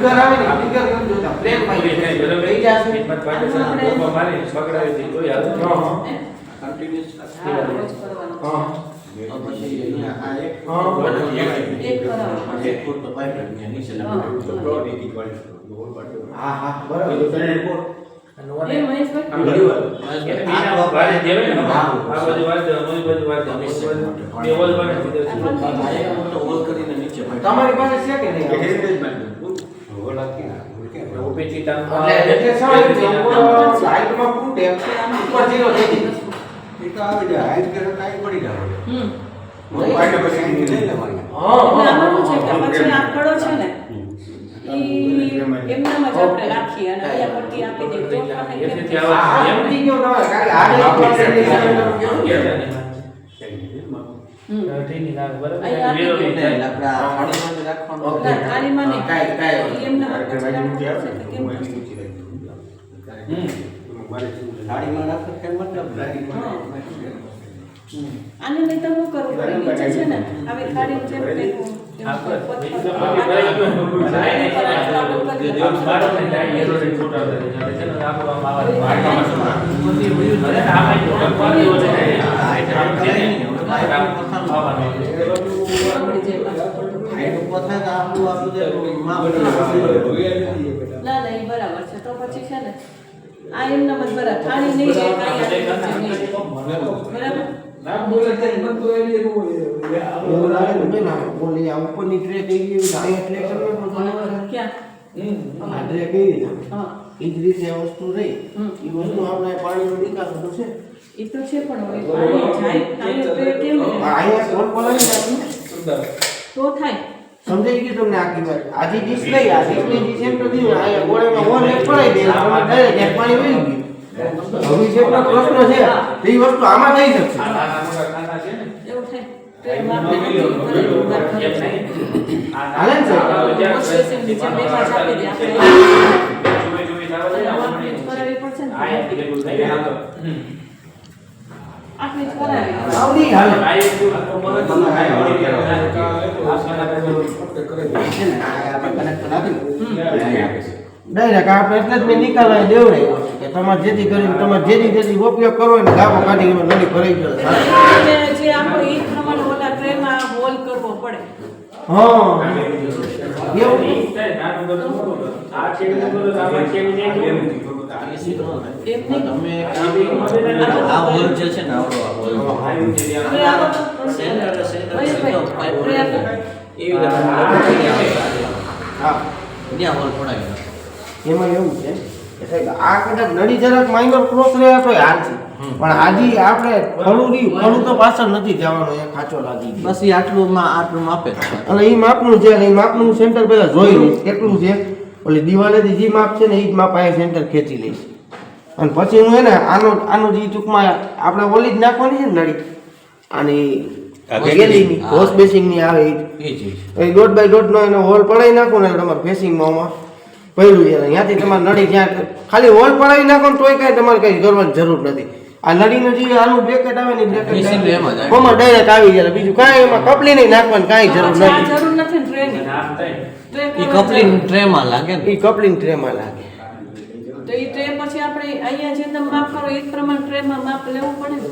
Figure આવે ને figure કેમ જોતા પ્લેનમાં કઈ થઈ જશે. હિંમત પાડે છે ને, મારી પકડાવી હતી, તોય હાલે. હા. કન્ટિન્યુઅસ હા પછી અહીંયા આ એક એક. એક ફૂટ તો પાઇપ નીચે બરાબર. મહેશભાઈ? આમ દેવે ને, આ બાજુ બાજુ બે બને મોટો. તમારી પાસે છે કે નહીં? ઊભી ચીટાનું એટલે એટલે શું હોય છે, ઉપર હાઈટમાં ફૂટે ઉપર જીરો થઈ ગઈ એ તો આવી જાય. હાઈટ કરે તો પડી જાય. હમ. મોટું પાઇપ પછી લઈ લેવાની. હા આમાં છે કે પછી આ છે ને એમનામાં જ આપણે રાખીએ અને અહીંયા પરથી આપી દઈએ તો આપણને કેમ એથી કે- આવે છે, એમ? સમજી ગયો તમે કારણ આ એક પાસે ની સામે તમે કહો ને. હમ. ઠીક ના, બરાબર. નહીં. તો. હા. આને નહીં તો શું કરવું પડે છે ને આવી થાળી જેમ હા, આપણો આવા આ તો બરાબર છે તો પછી છે ને આ એમનામ જ બરાબર થાળી નહીં રહે કાંઈ આ નીચે નહીં બરાબર એવું લાગે ને બેન, આ આ ઉપરની ટ્રે થઈ ગઈ હોય, અહીંયા ટ્રે પણ બરાબર. ક્યાં આ કઈ રીતે? હા એ જ રીતે વસ્તુ રહી હમ. ઈ વસ્તુ આપણે પાણીનો નિકાલ તો છે એ તો છે પણ હવે પાણી જાય તો કેમ? અહીંયા કોલ પલાળી નાખ્યું તો થાય સમજાઈ ગયું તમને આખી વાત આજે ડીશ લઈ આ ડીશની ડીશ એમ તો દીધું અહીંયા ગોળામાં હોલ એક પડાઈ દે એક પાણી વહી ગયું હવે પ્રશ્ન છે તો વસ્તુ આમાં થઈ શકશે ને, એવું થાય ને સાહેબ? ડાયરેક્ટ આપણે એટલે જ મેં નિકાલ દેવડાવ્યો કે તમારે જેથી કરીને તમારે જેથી જેથી ઉપયોગ કરો ને ગાબો કાઢી નળી ભરાઈ ગયો જે આપણે ઈ પ્રમાણે ઓલા ટ્રેમાં હોલ કરવો પડે હા એવું આ. એ. એમ છે એમાં એવું છે કે આ કદાચ નડી જરાક માઇનર ક્રોસ રહ્યા તો હાલ છે. પણ આજે આપણે રહ્યું ફળું તો પાછળ નથી જવાનું એ ખાચો લાગી બસ એ આટલું માં આટલું માપે અને એ માપનું છે એ માપનું સેન્ટર પહેલા જોઈ લઈશ કેટલું છે. ઓલી દિવાલેથી જે માપ છે ને એ જ માપ અહીંયા સેન્ટર ખેંચી લઈશ અને પછી હું એને આનો આનો જે ટૂંકમાં આપણે ઓલી જ નાખવાની છે ને નળી અને ગેલીની હા. વોશ બેસિંગની આવે એ દોઢ બાય દોઢનો એનો હોલ પડાવી નાખો ને તમારે ફેસિંગમાં આમાં પડ્યું છે. ત્યાંથી તમારે નળી જ્યાં ખાલી હોલ પડાવી નાખો ને તોય કાંઈ તમારે કઈ કરવાની જરૂર નથી. આ નળીનું જે આનું બ્રેકેટ આવે ને એમાં બ્રેકેટ ડાયરેક્ટ આવી જાય. બીજું કાંઈ એમાં કપલી નહીં નાખવાની કાંઈ જરૂર નથી ને ટ્રેની અને ટ્રે કપલિંગ ટ્રેમાં લાગે ને. એ કપલિંગ ટ્રેમાં લાગે. તો એ ટ્રે પછી આપણે અહીંયા જે તમે માપ કરો એ પ્રમાણે ટ્રેમાં માપ લેવું પડે ને.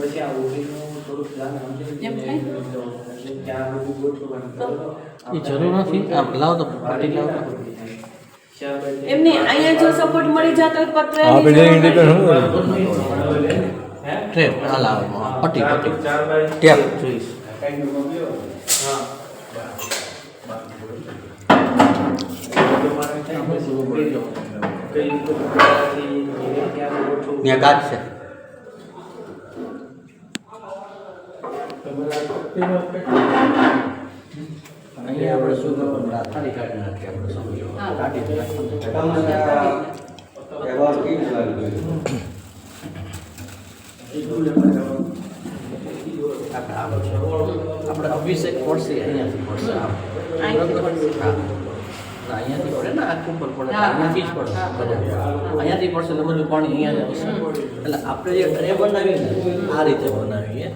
એ જરૂર નથી. આપ લાવો તો પાટી લાવ તો. ચાર એમ નહીં અહીંયા જો સપોર્ટ મળી જતો તો તો આપણે ઇન્ડિપેન્ડન્ટ હે? ટ્રે આ લાવો પટી બાય ટેપ જોઈશ. કાંઈ નું ગયો. હા. કઈ રીતે ત્યાં કાચ છે અહીંયા આપણે શું આ કાઢી નાખીએ આપણે સમજો. કાઢી. આપણે આપણે અભિષેક પડશે અહીંયાથી પડશે પડશે. હા. અહીંયાથી પડે ને આખું પર પડે. અહીંયાથી જ પડે અહીંયાથી પડશે એટલે બધું પાણી અહીંયા જ આવશે. એટલે આપણે જે ટ્રે બનાવીએ ને આ રીતે બનાવીએ.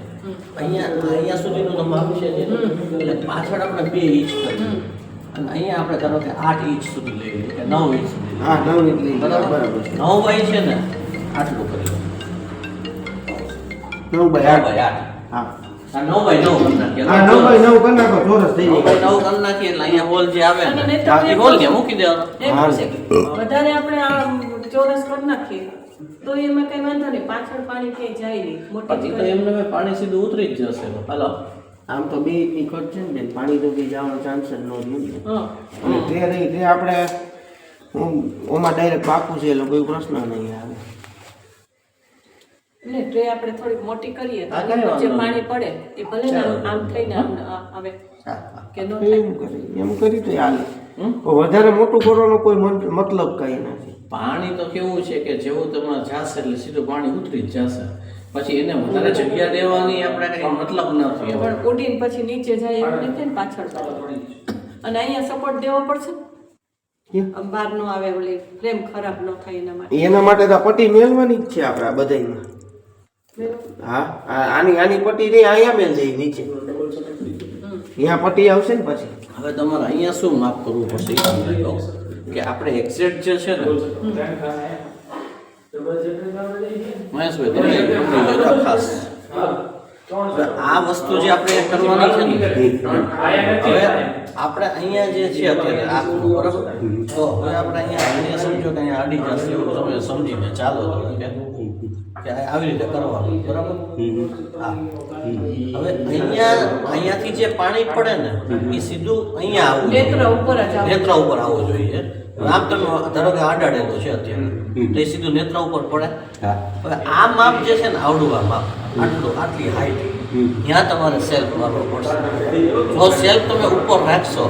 અહીંયા અહીંયા સુધીનું તો માપ છે એટલે પાછળ આપણે બે ઇંચ કરીએ અને અહીંયા આપણે ધારો કે આઠ ઇંચ સુધી લઈએ કે નવ ઇંચ સુધી હા નવ નીકળી બરાબર? નવ બાય છે ને આટલું કરી નવ નવ બાય આઠ. બાય આઠ. હા. આ નવ બાય નવ કરી નાખીએ. હા નવ બાય નવ કરી નાખો ચોરસ થઈ નવ બાય નવ કરી નાખીએ એટલે અહીંયા હોલ જે આવે ને એ હોલ ત્યાં મૂકી દેવાનો. એમ હા. છે કે વધારે આપણે આ ચોરસ કરી નાખીએ. તો એમાં કઈ વાંધો નહીં પાછળ પાણી ક્યાંય જાય નહીં. મોટી તો એમને પાણી સીધું ઉતરી જ જશે. હાલો. આમ તો બે ની ખર્ચ છે ને પાણી તો બી જવાનો ચાન્સ જ નો રહ્યો ને તે રહી તે આપણે ઓમ- ઓમાં ડાયરેક્ટ પાકું છે એટલે કોઈ પ્રશ્ન નહીં આવે. ને ટ્રે આપણે થોડીક મોટી કરીએ તો વાંધો પાણી પડે. એ ભલે ને આમ- થઈને આવે કે નો એમ કરી એમ કરી તો હાલે વધારે મોટું કરવાનો કોઈ મતલબ કઈ નથી. પાણી તો કેવું છે કે જેવું તમારે જાશે એટલે સીધું પાણી ઉતરી જ જશે. પછી એને વધારે જગ્યા દેવાની આપણે કઈ મતલબ નથી. પણ ઉડીને પછી નીચે જાય એમ નથી ને પાછળ અને અહીંયા સપોર્ટ દેવો પડશે? બહાર નો આવે ઓલી ફ્રેમ ખરાબ ન થાય એના માટે. એના માટે તો પટ્ટી મેળવાની જ છે આપણે બરાબર? હા આની આની પટ્ટી રહી અહીંયા બેન જઈ નીચે. અહીંયા પટ્ટી આવશે ને પછી? હવે તમારે અહીંયા શું માફ કરવું પડશે? કે આપણે એક્ઝેક્ટ જે છે ને, મહેશભાઈ ખાસ. આ વસ્તુ જે આપણે કરવાની છે ને આપણે અહીંયા જે છે અત્યારે, આ બરાબર? તો હવે આપણે અહીંયા અહીંયા સમજો કે અહીંયા આડી જશે એવું તમે સમજીને ચાલો કે કે આવી રીતે કરવાનું બરાબર? હા. હવે અહીંયા અહીંયાથી જે પાણી પડે ને એ સીધું અહીંયા આવવું નેત્ર ઉપર જ નેત્ર ઉપર આવવું જોઈએ. આમ તમે ધારો કે આડાડેલો છે અત્યારે તો એ સીધું નેત્ર ઉપર પડે. હવે આ માપ જે છે ને આવડું આ માપ આટલું આટલી હાઈટ ત્યાં તમારે સેલ્ફ મારવો પડશે. જો સેલ્ફ તમે ઉપર રાખશો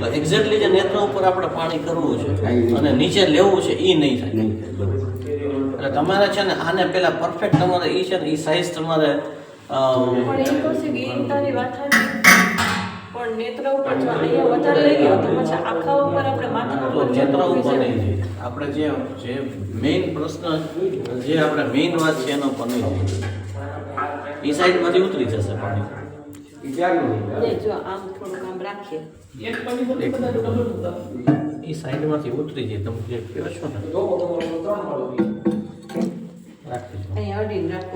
તો એક્ઝેક્ટલી જે નેત્ર ઉપર આપણે પાણી કરવું છે અને નીચે લેવું છે એ નહીં થાય. એટલે તમારે છે ને આને પેલા પરફેક્ટ તમારે એ છે ને એ સાઈઝ તમારે પણ એમ કહું છું કે એ તારી વાત પણ નેત્ર ઉપર જો અહીંયા વધારે લઈ ગયો તો પછી આખા ઉપર આપણે માથા તો ઉપર ઉપર નહીં છે. આપણે જે જે મેઇન પ્રશ્ન જે આપણે મેઇન વાત છે એનો પર નહીં. એ સાઈડમાંથી ઉતરી જશે પાણી આમ થોડુંક રાખીએ એ સાઈડમાંથી ઉતરી જાય તમે જે કહો છો ને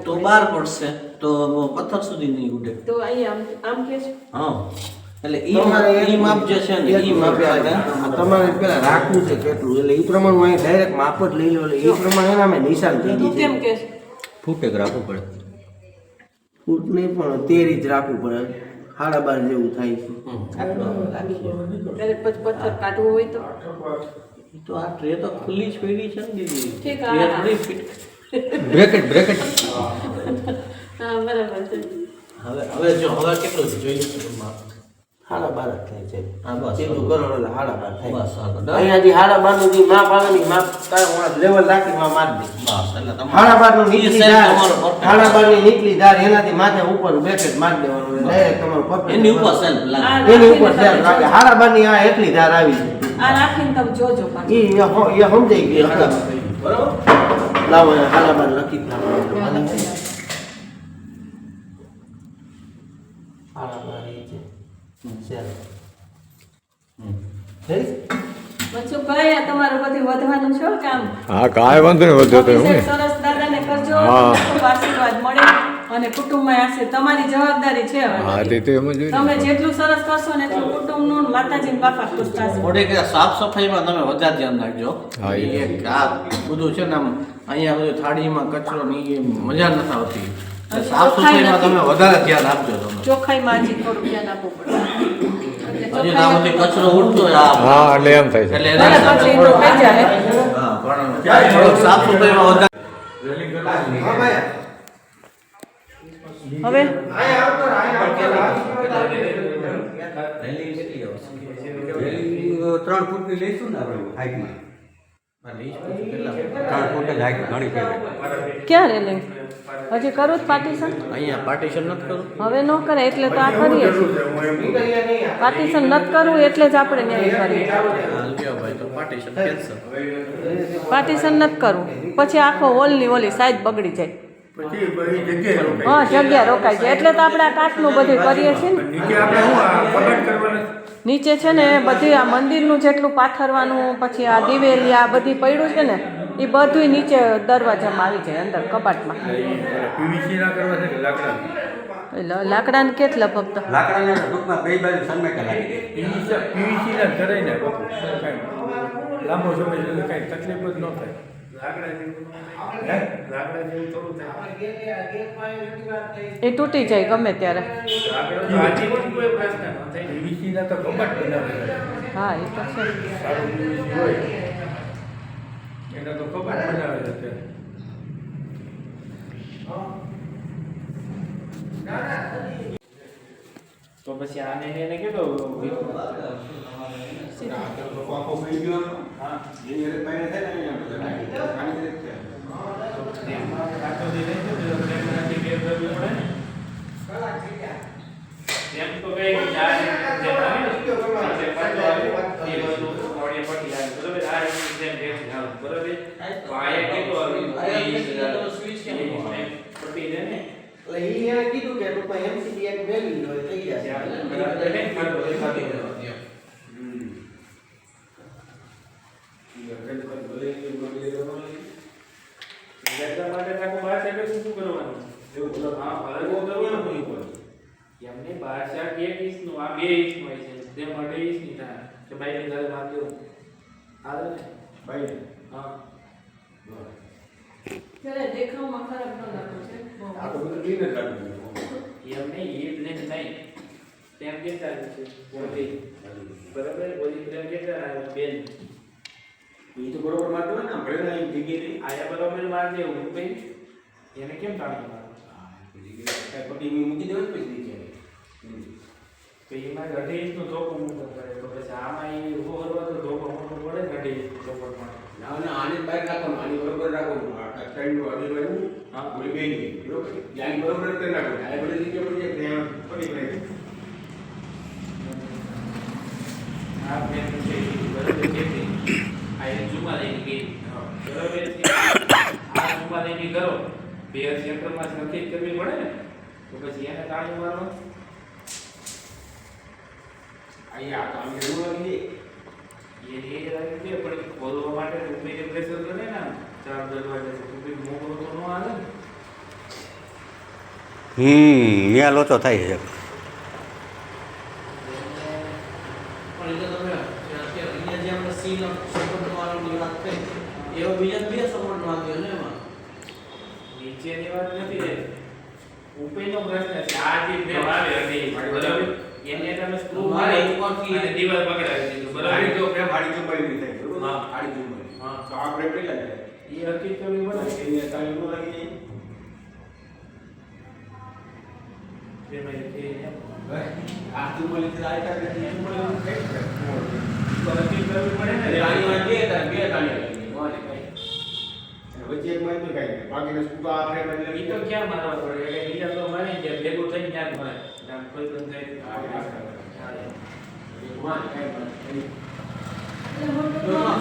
તો બાર બહાર પડશે તો પથ્થર સુધી નહીં ઉડે. તો અહીંયા આમ આમ કે છે? હા. એટલે ઈ માપ ઈ માપ જે છે ને ઈ માપ તમારે પેલા રાખવું છે કેટલું? એટલે એ પ્રમાણે હું અહીં ડાયરેક્ટ માપ જ લઈ લો એટલે એ પ્રમાણે એના મેં નિશાન કેમ કે રાખવું પડે? ફૂટ નહીં પણ તેરી જ રાખવું પડે. સાડા બાર જેવું થાય છે. પથ્થર કાઢવો હોય તો? ઈ તો આ ટ્રે તો ખુલ્લી જ છે ને દીદી. ટ્રે થોડી fit બ્રેકેટ બ્રેકેટ હા બરાબર છે હવે હવે જો હવે કેટલું છે? જોઈ લો માપ સાડા બાર થાય છે. હા બસ. સીધું કરો એટલે સાડા બાર થાય બસ અહીંયાથી સાડા બારનું જે માપ આવે ને માપ તારે લેવલ રાખી માં મારી બસ એટલે તમારે બારનું નીકળી ધાર. તમારો બારની નીકળી ધાર એનાથી માથે ઉપર બ્રેકેટ મારી દેવાનું તમારું એની ઉપર સેલ્ફ લાગે. આ એની ઉપર રાખીને સેલ રાખે બારની આ એટલી ધાર આવી છે. આ રાખીને તમે જોજો પાછું. એ સમજાઈ ગઈ બરાબર? લાવો બાર લખી હા, કાંઈ વાંધો નહીં વધ્યો તો હું સરસ દાદાને કરજો. આશીર્વાદ મળે. અને કુટુંબમાં હશે તમારી જવાબદારી છે હવે. હા તે તો એમ જ તમે જેટલું સરસ કરશો ને એટલું કુટુંબનું માતાજી બાપા ખુશ થશે. થોડીક સાફ સફાઈમાં તમે વધારે ધ્યાન રાખજો. હા, એ આ બધું છે ને આમ અહીંયા બધું થાળીમાં કચરો ની મજા નથી આવતી. સાફ સફાઈમાં તમે વધારે ધ્યાન આપજો તમે. ચોખ્ખાઈમાં હજી થોડું ધ્યાન આપવું પડે. હજી તો બધી કચરો ઉડતો હા એટલે એમ થાય છે. એટલે હા પણ સાફ સફાઈમાં વધારે. હવે. ત્રણ ફૂટની લઈશું ને આપણે હાઈટમાં. ત્રણ ફૂટ જ હાઈટ ઘણી કહેવાય ક્યાં રેલિંગ હજી કરું જ પાર્ટીશન? અહીંયા પાર્ટીશન નથી કરું. હવે ન કરે એટલે તો આ કરીએ. પાર્ટીશન નથી કરવું એટલે જ આપણે ન્યાય કરીએ. પાર્ટીશન નથી કરવું પછી આખો હોલની ઓલી સાઈઝ બગડી જાય. હા જગ્યા રોકાય છે એટલે તો આપણે આ કાચનું બધું કરીએ છીએ ને. નીચે આપણે શું આ કબાટ કરવાના નીચે છે ને બધી આ મંદિરનું જેટલું પાથરવાનું પછી આ દિવેલી આ બધી પડ્યું છે ને એ બધું નીચે દરવાજામાં આવી જાય અંદર કબાટમાં. પીવીસી ના કરવા છે કે લાકડા ને લાકડાને કેટલા ફક્ત લાકડાના ટૂંકમાં બે બાજુ સન્મેટા લાગી પીવીસી પીવીસી ના કરે ને લાંબો સમય કાંઈ તકલીફ જ ન થાય. એ તૂટી જાય ગમે ત્યારે. ન ના હા એ તો છે. હોય. એના તો પછી આને એને કેટલો પાકો પડી ગયો હા એની હારે પાણી થાય ને અહીંયા બધા પાણી થાય. એમાં કાચો દઈ દે તો એમાંથી બે કરવી પડે ને એમ તો કઈ ચાર જેમ આવે ને સાથે આવે એ બધું મોડે પટી આવે બરોબર આ રીતે કેટલો સ્વિચ કેમ પટી ને એટલે અહીંયા કીધું કે ટૂંકમાં MCB એક વેલ્યુ હોય થઈ જશે ત્યાં બરાબર ને ખાતો એ ખાતો હમ. એટલા માટે આખું બાર સાઈડ શું શું કરવાનું એવું બોલો હા ભલે કરવાનું નહીં પડે એમને બાર શાક એક ઇંચનું આ બે ઇંચનું હોય છે તે માટે ઇંચ નહીં થાય કે ભાઈ ની ઘરે બાંધી દઉં હાલે ને ભાઈ હા ત્યારે દેખાવમાં ખરાબ ન લાગવું છે આ તો બધું clean જ લાગતું હતું. એમ નહીં ઈદ ને નહીં તેમ કેટલા છે બોલી બરાબર બોલી તેમ કેટલા આવે બેન ઈ તો બરોબર મારતો હોય ને આમ ભલે ના એમ જગ્યાએ નહીં. આયા બરાબર માર દે હું ભાઈ એને કેમ તાળી મારો કાંઈ પટ્ટી મૂકી દેવાય ને પછી નીચે. હમ. તો એમાં અઢી ઇંચનું ધોકો મોટો પડે તો પછી આમાં એ ઊભો કરવા તો ધોકો મોટો પડે ને અઢી ઇંચ ધોકો માટે ના ના આને જ બહાર રાખવાનું આની બરોબર રાખવાનું આ ત્રણ અઢી બાજુ હા. ઓલી બે ની બરોબર આની બરોબર જ કરી નાખવાનું આ બધી જગ્યા પર જાય ત્યાં પડી પડે આ બેન છે ઈ બરાબર છે કે આ એક જુમા લઈને ગઈ બરાબર છે આ જુમા લઈને કરો બે સેન્ટરમાં નક્કી કરવી પડે ને તો પછી એને તાળી મારવા અહીંયા આ કામ એવું લાગી એ એ લાગી છે પણ ખોલવા માટે ઉપરીને પ્રેશર કરે ને ચાર દરવાજા છે ઉપરી મોકલો તો ન આવે ને. હમ ત્યાં લોચો થાય છે. જે એવો બીજા બે સપોર્ટ માંગ્યો ને એમાં? નીચેની વાત નથી રે ઉપરનો પ્રશ્ન છે. આ જે ફ્રેમ આવે અઢી ઇંચ, બરાબર. એને તમે સ્ક્રૂ મારે મારી. ઉપરથી- અને દિવાલ પકડાવી દીધું. આડી બરાબર તો પ્રેમ આડી ચુંબાડી ની થાય બરોબર? હા. આડી ચુંબાડી હા. તો આ પ્રેમ કેટલા થાય? એ હકીકત કરવી પડે એને તાળી ન લાગી જાય. ફ્રેમ એ કે એમ. આ ચુંબાડી થી આ ટાકે ચુંબાડી થઈ જાય તો હકીકત કરવી પડે ને. તાળીમાં બે તાળી બે તાળી લાગી જાય. અને વચ્ચે એક માં તો કાંઈ નહીં. બાકીના સ્કૂલ આ એટલે ઈ તો ક્યાં મારવા પડે? એટલે બીજા તો મળે કે ભેગું થઈને જ મળે આમ કોઈ પણ કાંઈ.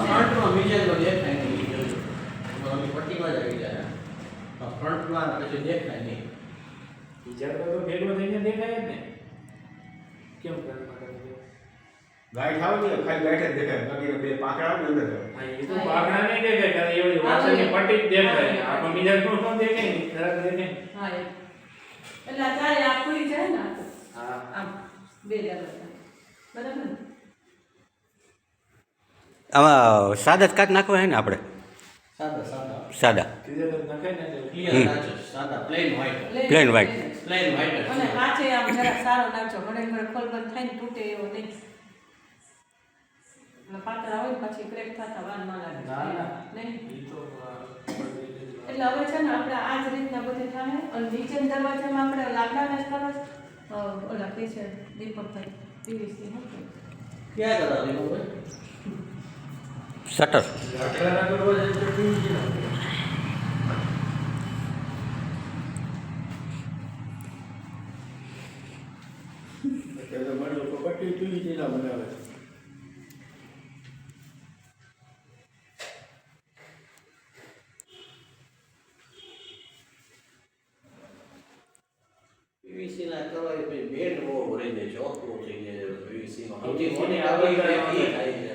ફ્રન્ટમાં બીજા તો દેખાય નહીં. તો પટ્ટીમાં જ આવી જાય ફ્રન્ટમાં પછી દેખાય નહીં. બીજા તો તો ભેગું થઈને દેખાય જ ને. કેમ કરવા કરે આવે ને ખાલી ગાય જ દેખાય. બાકી બે પાકડા આવે અંદર હા એ તો પાઘડા નહીં દેખાય ખાલી એવડી વાસણની પટ્ટી જ દેખાય. આપણે બીજા કોઈ ન દેખાય ને? જરાક દેખાય હા એટલે અત્યારે આ ખુલી જાય ને હા. આમ બે દરવાજા બરાબર આમાં સાદા જ કાંક નાખવા હે ને આપણે? સાદા સાદા. સાદા. Plane white. પ્લેન વ્હાઈટ અને કાચે આમ જરા સારો નાખજો ઘડે ઘડે ખોલ બંધ થાય ને તૂટે એવો નહીં. એટલે પાતળા હોય ને પછી ક્રેક થતા વાર ન લાગે ના ના નહીં ઈ તો આ, એટલે હવે છે ને આપણે આ જ રીતના બધું થાય અને નીચેના દરવાજામાં આપણે લાકડાના જ કરો છો? અ, ઓલા કે છે દીપકભાઈ પીવીસી શું કે? ક્યાં હતા દીપકભાઈ શટર લાકડાના દરવાજા એટલે PVC ના હોય. અત્યારે તો મને લોકો પટ્ટી PVC ના બનાવે છે. પીવીસી ના કરવા એ પછી બેન્ડ બહુ ભરાઈ જાય ચોખ્ખું થઈ જાય PVC નો સૌથી મોટી તકલીફ એ થાય છે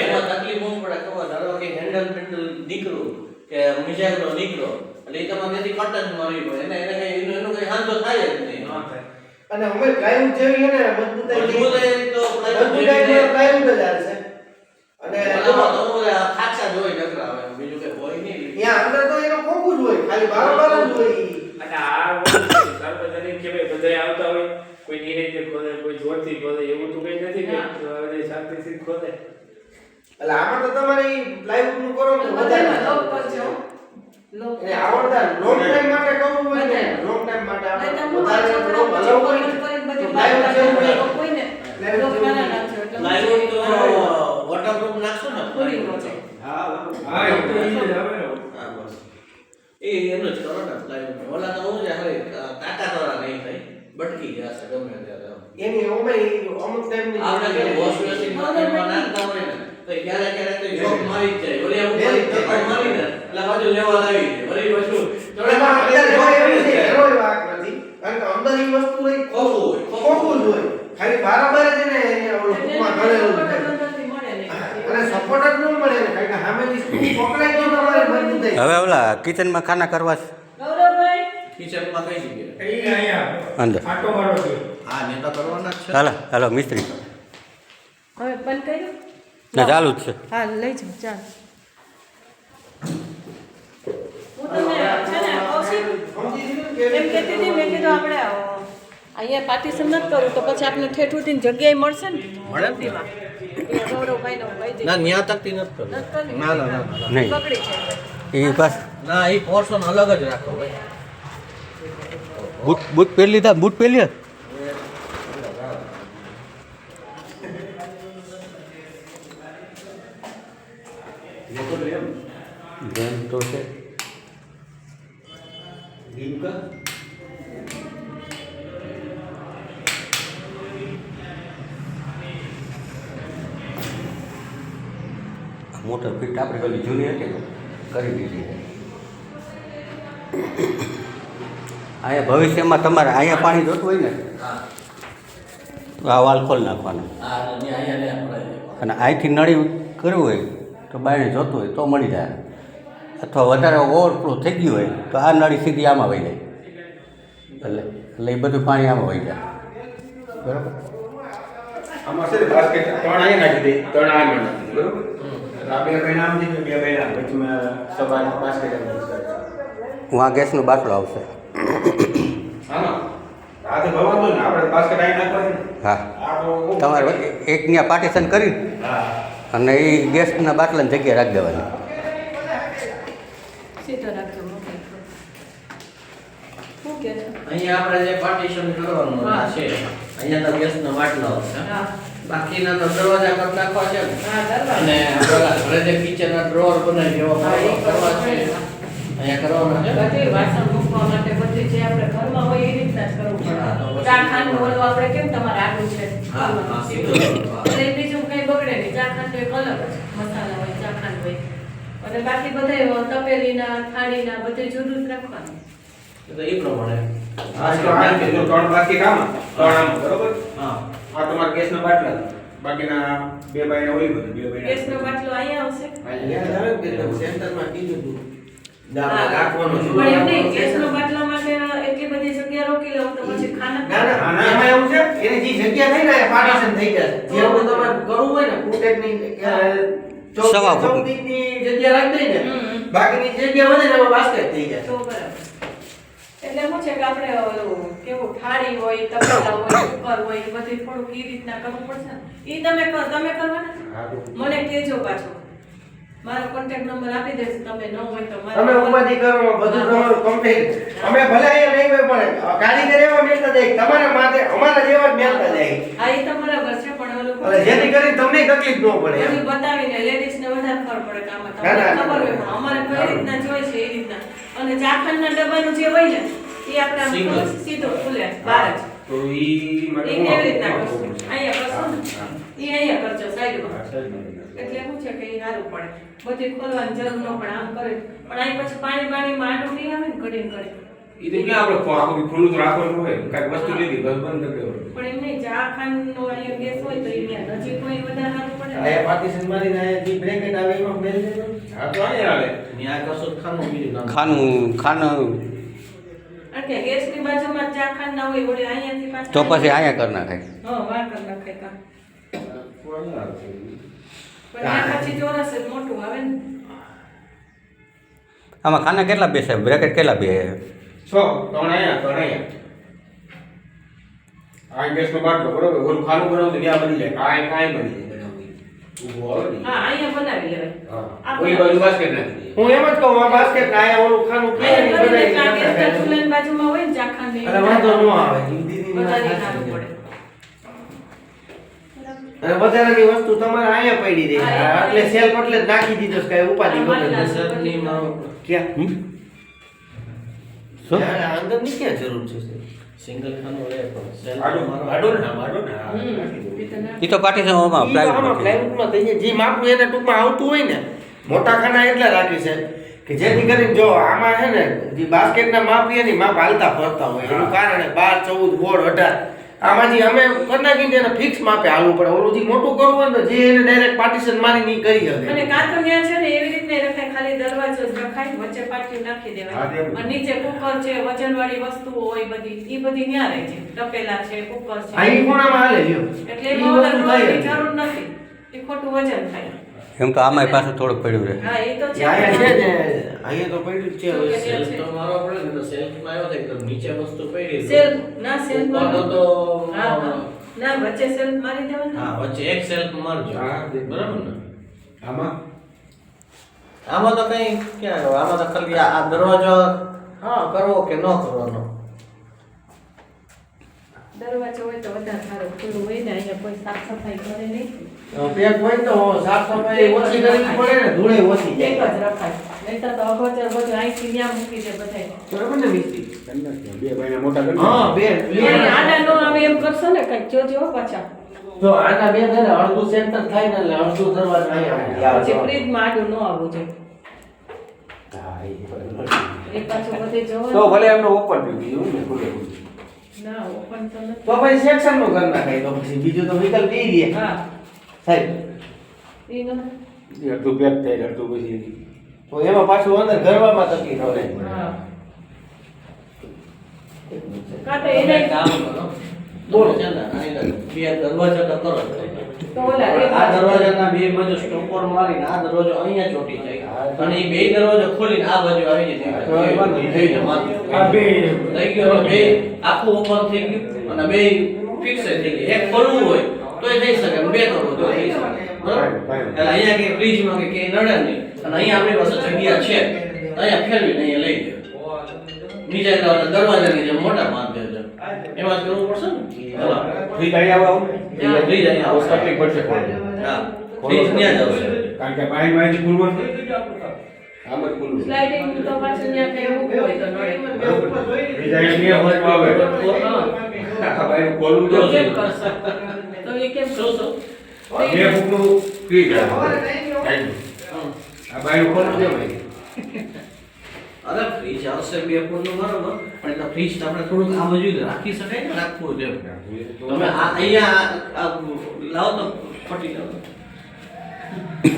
એમાં તકલીફ બહુ પડે ખબર ધારો કે હેન્ડલ પેન્ડલ નીકળું કે મિજાઈલનો નીકળો એટલે એ તમારે ત્યાંથી કટ જ મારવી પડે એને એને કઈ એનો એનો કઈ હાંધો થાય જ નહીં અને અમે પ્લાયવુડ જેવી છે મજબૂતાઈ મજબૂતાઈ તો મજબૂતાઈ તો જ હાલશે અને ઓલામાં તો હું આ ખાચા જ હોય નકરા આવે બીજું કઈ હોય નહીં. ત્યાં અંદર તો એનો ખોખું જ હોય ખાલી બારોબાર જ હોય અને આ સાર્વજનિક કે ભાઈ આવતા હોય કોઈ ખોલે કોઈ જોરથી ખોલે એવું તો કઈ નથી કે શાંતિથી જ એટલે આમાં તો તમારે લાઈવનું કરો ને વધારે આવડતા ટાઈમ માટે કરવું હોય ને બધામાં. લોંગ ટાઈમ માટે આપણે નહીં તો હું વધારે છોકરા લોક પછી હલાવવું હોય કોઈને ને, કરીને તો બધી plywood જેવું હોય. લોક હોય ને, Plywood લોક જેવું નાના હોય. નાખજો એટલે પ્લાયવુડ તો પછી વોટરપ્રૂફ નાખશો ને ખુલી ન જાય. હા એ તો ઈ જ આવે ને હા, બસ. એ એનું જ કરો ને પ્લાયવુડ ઓલા તો હું છે હવે કાકા દ્વારા નહીં થાય બટકી જશે ગમે ત્યારે એની ઓમેય અમુક ટાઈમની આપણે જરૂર કે હોય. વોશ બેસિનમાં નાખતા હોય ને તો ક્યારેક ક્યારેક તો શોક મારી જ જાય વળી અમુક વાર ધક્કો મારીને એટલે પાછું લેવા લાવી દે વળી પાછું એમાં અત્યારે એમાં એવું છે, એનો ય વાંક નથી. કારણ કે અંદર ઈ વસ્તુ હોય ખોખું હોય, ખોખું જ હોય. ખાલી બરાબર જ એને ટૂંકમાં. અને સપોર્ટ જ ન મળે કારણ કે સામેની તમારે મજબૂત હવે ઓલા કિચનમાં ખાના કરવા છે? ગૌરવભાઈ. કિચનમાં કઈ જગ્યાએ એ અહીંયા અંદર. આટો મારો છે. હા ને તો કરવાના છે. હાલો હાલો મિસ્ત્રી. હવે બંધ કર્યું? ના ચાલુ જ છે. હા લઈ જાઓ ચાલ. હું તમને છે ને કૌશિક સમજી લીધું ને એમ કહેતી હતી મેં કીધું આપણે અહીંયા પાર્ટીશન નથી કરું તો પછી આપણે ઠેઠ ઉઠીને જગ્યાએ મળશે ને? મળે ને. ન્યા તકતી નથી કરવી. ના ના ના નહીં. પકડી એ બસ. ના એ પોર્શન અલગ જ રાખો ભાઈ. બૂટ બૂટ પહેરી લીધા? બૂટ પહેરી લીધા જેમ તો છે. મોટર ફિટ આપણે પેલી જૂની હતી ને કરી દીધી અહીંયા ભવિષ્યમાં તમારે અહીંયા પાણી જોતું હોય ને તો આ વાલ ખોલ નાખવાનો. અને અહીંથી નળી કરવું હોય તો બાયણે જોતું હોય તો મળી જાય. અથવા વધારે ઓવરફ્લો થઈ ગયું હોય તો આ નળી સીધી આમાં વહી જાય. એટલે એટલે એ બધું પાણી આમાં વહી જાય. બરાબર? આમાં છે બાસ્કેટ ત્રણ અહીંયા નાખી દે ત્રણ આ નાખી દે બરોબર? એટલે આ બે મહિના આમ છે બે મહિના. વચમાં સવાર બાસ્કેટ આમ use કરે છે. હું આ ગેસનો બાટલો આવશે. હા તમારે એક ત્યાં પાર્ટીશન કરી અને એ ગેસના બાટલાની જગ્યાએ રાખી દેવાની. અહીંયા આપણે જે પાર્ટીશન કરવાનું છે અહીંયા તો ગેસનો બાટલો આવશે. હા. બાકીના તો દરવાજા કરી નાખવા છે. ને અને ઘરે જે કિચનના ડ્રોર બનાવી એવા કરવા છે. અહીંયા કરવાના છે બધી વાસણ મૂકવા માટે બધી જે આપણે ઘરમાં હોય એ રીતના જ કરવું પડે. ચા ખાંડ ઓલું આપણે કેમ તમારે આગળ છે? હા, હા, એટલે બીજું કઈ બગડે નહીં. ચા ખાંડ તો એક અલગ જ મસાલા હોય ચા ખાંડ હોય. અને બાકી બધા તપેલીના થાળીના બધે જુદું જ રાખવાનું. તો એ પ્રમાણે. ત્રણ બાકી કામ. ત્રણ બરોબર? હા. આ તમારા ગેસના બાટલા બાકીના બે બાયના ઓલી બધું બે બાયના ગેસનો બાટલો અહીંયા આવશે? અહીંયા આવે કે કે સેન્ટરમાં કીધું હતું હા. રાખવાનું છે. પણ એમ નહીં ગેસનો બાટલા માટે એટલી બધી જગ્યા રોકી લઉં તો પછી ખાના ના ના આના એવું છે એની જે જગ્યા થઈ ને એ પાર્ટીશન થઈ જશે જે આપણે તમારે કરવું હોય ને ફૂટેકની સવા ફૂટ. ચૌદની જગ્યા રાખી દઈ ને બાકીની જગ્યા વધે ને બાસ્કેટ થઈ જાય. તો બરાબર. એટલે શું છે કે આપણે કેવું થાળી હોય તપેલા હોય કુકર હોય એ બધું થોડુંક એ રીતના કરવું પડશે ને. એ તમે કરો તમે કરવાના મને કહેજો પાછો. મારો કોન્ટેક્ટ નંબર આપી દેજો તમે ન હોય તો મારા તમે ઉપાધિ કરો બધું તમારું કમ્પ્લીટ અમે ભલે અહીંયા નહીં હોય પણ કારીગર એવા મેલતા જાય. તમારા માથે અમારા જેવા જ મેલતા જાય. હા એ તો બરાબર છે પણ ઓલું એટલે જેથી કરીને તમને તકલીફ ન પડે. બધું બતાવીને લેડીઝ ને વધારે ખબર પડે કે આમાં ના, ના. તમને ખબર હોય. અમારે કઈ રીતના જોઈએ છે એ રીતના. અને ચાખંડના ડબ્બાનું જે હોય ને એ આપણે આમ સીધો ખુલે બહાર જ. તો ઈ માટે એ કેવી રીતના કરશો. અહીંયા કરશો ને? એ અહીંયા કરજો સાઈડમાં એટલે શું છે કે એ સારું પડે. બધી ખોલવાની જરૂર ન પડે આમ કરે. પણ અહીં પછી પાણી પાણીમાં આડું નહીં આવે ને ઘડીને ઘડી. ઈ તો ક્યાં આપણે આખું ખુલ્લું તો રાખવાનું હોય? કાંઈક વસ્તુ લીધી બસ બંધ કરી દેવાનું. પણ એમ નહીં ચા ખાંડનો અહીંયા ગેસ હોય તો અહીંયા નજીક હોય વધારે સારું પડે. આયા પાર્ટીશન મારીને આયા જે બ્રેકેટ આવે એમાં મેળ દેજો. હા તો અહીંયા આવે ત્યાં કરશો ખાનું બીજું ખાનું ખાનું કે ગેસની બાજુમાં ચા ખાંડ ના હોય વળી અહીંયાથી પાછા તો પછી અહીંયા કર નાખાય. હા વાર કર નાખાય કામ? પણ આ પછી ચોરસ જ મોટું આવે ને. આમાં ખાના કેટલા બેસે બ્રેકેટ કેટલા બે છ? ત્રણ અહીંયા ત્રણ અહીંયા. આ ગેસનો બાટલો બરોબર? ઓલું ખાનું બનાવું તો ત્યાં બની જાય. કાંઈ કાંઈ બની જાય બનાવવું. ઊભું આવે ને. હા એમ જ કહું બાસ્કેટ ને ઓલું ખાનું ને ને ન વધારાની વસ્તુ તમારે અહીંયા પડી રહી એટલે સેલ્ફ એટલે જ નાખી દીધો છે કાંઈ ઉપાધિ ક્યાં? શું? યાર, ક્યાં જરૂર છે સિંગલ ખાનું પણ સેલ મારો. ને આમ ને. હમ. તો ના- એ તો પાર્ટીશન આમાં ઈ પ્લાયવુડ જાય. જે માપનું એને ટૂંકમાં આવતું હોય ને મોટા ખાના એટલે રાખી છે કે જેથી કરીને જો આમાં છે ને જે બાસ્કેટના માપ છે ને માપ હાલતા ફરતા હોય. એનું કારણ બાર ચૌદ ગોળ અઢાર. આમાંથી અમે કરી નાખીને એને ફિક્સ માપે હાલવું પડે. ઓલું જે મોટું કરવું હોય ને જે એને ડાયરેક્ટ પાર્ટીશન મારી નહીં કરી શકે. અને ત્યાં છે ને એવી રખાય ખાલી દરવાજો જ રખાય વચ્ચે પાટિયું નાખી દેવાય. અને નીચે કુકર છે વજનવાળી વસ્તુઓ હોય બધી ઈ બધી ન્યા રહે છે. તપેલા છે કુકર છે. આ ઈ ખૂણામાં હાલે જો એટલે એમાં ઓલા જ. જરૂર નથી. એ ખોટું વજન થાય. એમ તો આમાં પાછું થોડુંક પડ્યું રહે. હા એ તો છે. અહીંયા છે ને અહીંયા તો પડ્યું છે હવે. સેલ્ફ તો મારો પડે ને તો સેલ્ફમાં આવ્યો છે તો નીચે વસ્તુ પડી સેલ્ફ ના સેલ્ફ ઉપરનો તો હા હા. ના વચ્ચે સેલ્ફ મારી દેવાનું? હા વચ્ચે એક સેલ્ફ મારજો. હા. બરાબર ને? આમાં? આમાં તો કઈ ક્યાં આમાં તો ખાલી આ દરવાજો હા કરવો કે ન કરવાનો? દરવાજો હોય તો વધારે સારું. ખુલ્લું હોય ને અહીંયા કોઈ સાફ સફાઈ કરે નહીં. પેક હોય તો સાફ સફાઈ ઓછી કરવી પડે ને ધૂળે ઓછી એક જ રખાય. નહીંતર તો અગોચર બધું અહીંથી ત્યાં મૂકી દે બધાય. બરાબર ને નાખીએ. બે ભાઈને મોટા કરી હા બે આડા નો આવે એમ કરશો ને કઈ જોજો પાછા. જો આના બે છે ને અડધું સેન્ટર થાય ને એટલે અડધું દરવાજો અહીંયા આવે. પછી ફ્રીજમાં આડું ન આવવું જોઈએ. એ. એ તો ભલે એમનો ઓપન થયું બીજું ને ખુલે. ના ઓપન તો નથી. તો પછી સેક્શનનું ઘર નાખાય તો પછી બીજું તો વિકલ્પ એ રહે. હા. સાહેબ. ઈ ન અડધું પેક થાય અડધું પછી તો એમાં પાછું અંદર ગરવામાં તકલીફ આવે. હા. કાં તો એને કામ કરો બોલો. બે દરવાજા તો કરો જ. તો ઓલા આ દરવાજાના બે બાજુ સ્ટોપર મારીને આ દરવાજો અહીંયા ચોટી જાય. અને એ બે દરવાજો ખોલીને આ બાજુ આવી જાય. થઈ ગયો. બે. આખું ઓપન થઈ ગયું અને બે ફિક્સ થઈ ગયું એક ખોલવું હોય તો એ થઈ શકે. બે કરવું તો થઈ શકે. એટલે અહીંયા કે ફ્રીજમાં કે ક્યાંય નડે નહીં. અને અહીંયા આપણી પાસે જગ્યા છે. અહીંયા ફેરવીને અહીંયા લઈ ગયો બીજા દરવાજા દરવાજાની જે મોટા બાંધ દેજો એમાં જ કરવું પડશે ને? હા. ફ્રીજ અહીંયા આવું? હા, ફ્રીજ અહીંયા આવશે. તકલીફ પડશે કોણ હા. ફ્રીજ ત્યાં જ આવશે. કારણ કે બાય બાય ખુલવું આમ જ ખુલવું સ્લાઇડિંગ તો પાછું ત્યાં મૂકવું હોય તો નડે. અહીંયા બે હોય આવે. આ બાય ખોલવું તો. તો કેમ કરશો? તો એ કેમ શું શું? બે ફૂટનું ફ્રી આવે આ બાય ખોલવું કેમ? અરે ફ્રીજ આવશે બે ફૂટનું બરોબર પણ એટલે ફ્રીજ તો આપણે થોડુંક આ બાજુ રાખી શકાય ને? રાખવું છે તમે આ અહીંયા આ- આ લાવો તો ફટી જાવ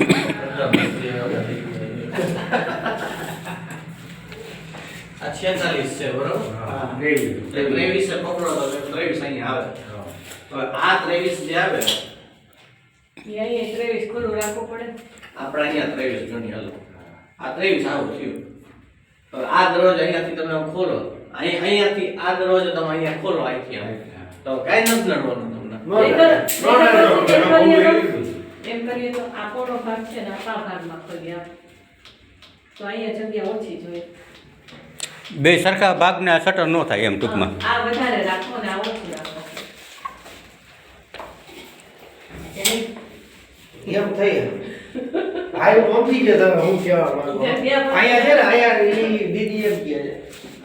આ છેતાલીસ છે બરોબર? હા, ગઈ. એટલે ત્રેવીસે પકડો તો એટલે ત્રેવીસ અહીંયા આવે. હવે આ ત્રેવીસ જે આવે એ અહીંયા ત્રેવીસ ખુલ્લું રાખવું પડે. આપણે અહીંયા ત્રેવીસ ગણી હાલો. આ ત્રેવીસ આવું થયું. હવે આ દરવાજો અહીંયાથી તમે ખોલો. અહીં અહીંયાથી આ દરવાજો તમે અહીંયા ખોલો અહીંથી. તો કઈ નથી નડવાનું તમને. એમ કરીએ તો- આ ભાગ છે ને આ ભાગમાં ખોલીએ તો અહીંયા જગ્યા ઓછી જોઈએ. બે સરખા ભાગના શટર ન થાય એમ ટૂંકમાં. આ વધારે રાખો ને આ ઓછું રાખો. એમ થઈ આ હું સમજી તમે હું કહેવા માંગુ પણ- છે ને આયા ઈ દીદી એમ કહે છે.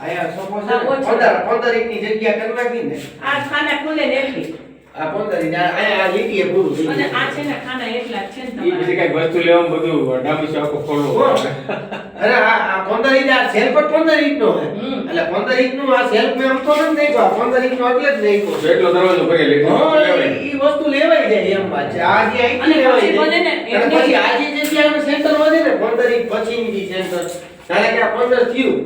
આયા છે ને ઓછું. પંદર પંદર એકની જગ્યા કરી નાખી ને. આ ખાના ખુલે ને એટલી. આ પંદર ઇંચ આયા લીટી એ પૂરું થઈ અને આ છે ને ખાના એટલા છે ને તમારે. કઈ વસ્તુ લેવામાં બધું ડાબી આખો ખોલવો અરે આ પંદર ઇંચ આ સેલ્ફ જ પંદર ઇંચ નો હે એટલે પંદર ઇંચનું આ સેલ્ફ મેં અમથો નથી નાખ્યો આ પંદર ઇંચનો એટલે જ નાખ્યો એટલો દરવાજો ભરી લે ઈ- વસ્તુ લેવાઈ જાય એમ વાત છે. આ જે પછી લેવાઈ જાય. ને પછી આ જે જગ્યા આપણે સેન્ટર વધે ને પંદર ઇંચ પછીની જે સેન્ટર ત્યારે કે આ પંદર થયું.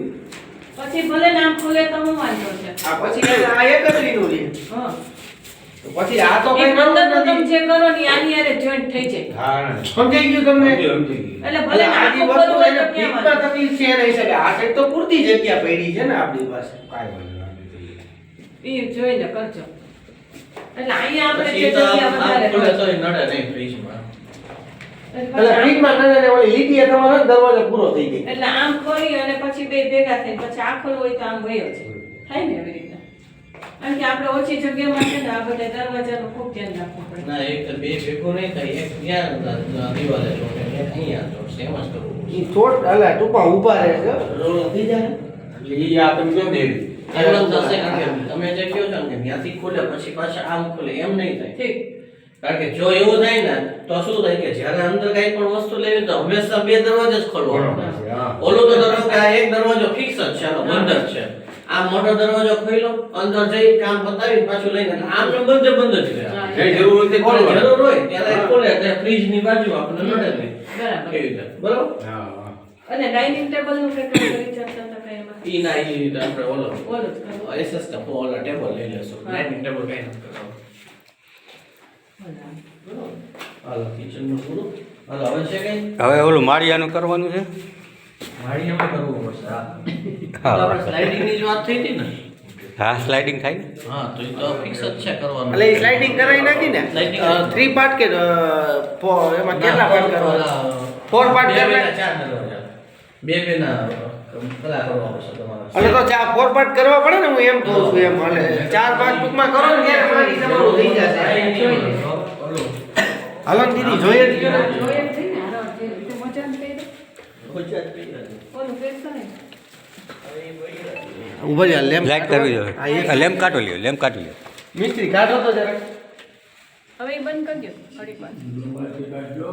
પછી ભલે નામ ખોલે તો હું વાંધો છે. આ પછી આ એક જ રીનું છે. હા. પછી આ તો કઈ પંદર તમે જે કરો ને આની હારે જોઈન્ટ થઈ જાય. હા સમજાઈ ગયું તમને. એટલે ભલે આ વસ્તુ એને તો ફીટમાં? તકલીફ છે એના હિસાબે આ સાઈડ તો પૂરતી જગ્યા પડી છે ને આપણી પાસે. કાઈ વાંધો. ઈ જોઈને કરજો. એટલે અહીંયા આપણે જે તો જગ્યા વધારે ખુલે હોય. નડે નહીં ફ્રીજમાં એટલે ને ઓલી તમારો દરવાજો પૂરો થઈ ગયો. એટલે આમ ખોલી અને પછી બે ભેગા થાય. પછી આ ખોલવું હોય તો આમ ગયો છે થાય ને એવી રીતના કારણ કે આપણે ઓછી જગ્યામાં છે ને આ બધા દરવાજાનું ખૂબ ધ્યાન રાખવું પડે. ના એક બે ભેગો નહીં થાય એક ત્યાં દિવાલે જોડે એક અહીંયા જોડશે એમ જ કરવું ઈ થોડ અલા ટૂંકમાં ઊભા રહે છે. રોલ થઈ જાય એટલે ઈ આ તમે જો ને એમ જ થશે કારણ કે તમે જે કહો છો ને કે ત્યાંથી ખોલે પછી પાછા આમ ખોલે એમ નહીં થાય. ઠીક. કારણ કે જો એવું થાય ને તો શું થાય કે જ્યારે અંદર કઈ પણ વસ્તુ લેવી તો હંમેશા બે દરવાજા જ ખોલવા. ઓલું તો આ એક દરવાજો ફિક્સ જ છે બંધ જ છે. આ મોટો દરવાજો ખોલ્યો અંદર જઈ કામ બતાવી પાછું લઈને આમ તો બંધ બંધ જ રહે જે જરૂર હોય તે ખોલે જરૂર હોય ત્યારે ખોલે એટલે ફ્રીજની બાજુ આપણે નડે નહીં. બરાબર. એવી રીતે. બરાબર. અને ડાઇનિંગ ટેબલનું કંઈક કરી ચર્ચા તો એમાં? ઈ ના ઈ રીતે આપણે ઓલો ઓલો. એસએસ કે ઓલા ટેબલ લઈ લેશો. ડાઇનિંગ ટેબલ કઈ નથી કરવાનું. બરાબર. હાલો કિચનનું પૂરું. હાલો હવે છે કઈ? હવે ઓલું માળિયાનું કરવાનું છે. માળી કરવું પડશે હા. હા. આપણે સ્લાઇડિંગ જ વાત થઈ હતી ને? હા સ્લાઇડિંગ થાય હા તો એ તો ફિક્સ જ છે કરવાનું. એટલે સ્લાઇડિંગ કરાવી નાખી ને? થ્રી પાર્ટ કે એમાં કેટલા પાર્ટ કરવા. ચાર બે બે ના કલા કરવા પડશે તમારે. એટલે તો ચાર ફોર પાર્ટ કરવા પડે ને હું એમ કહું છું એમ એટલે ચાર પાંચ ટૂંકમાં કરો ને ત્યારે મારી તમારું થઈ જશે. હાલો. દીદી જોઈએ જોઈએ જ છે ને, હારો જે રીતે મજા ને કહી કરે રહ્યા, લેમ્પ લાઈટ કરવી જોઈએ. લેમ્પ કાઢો લ્યો લેમ્પ કાઢો લ્યો. મિસ્ત્રી કાઢો તો જરા હવે એ બંધ કરી દો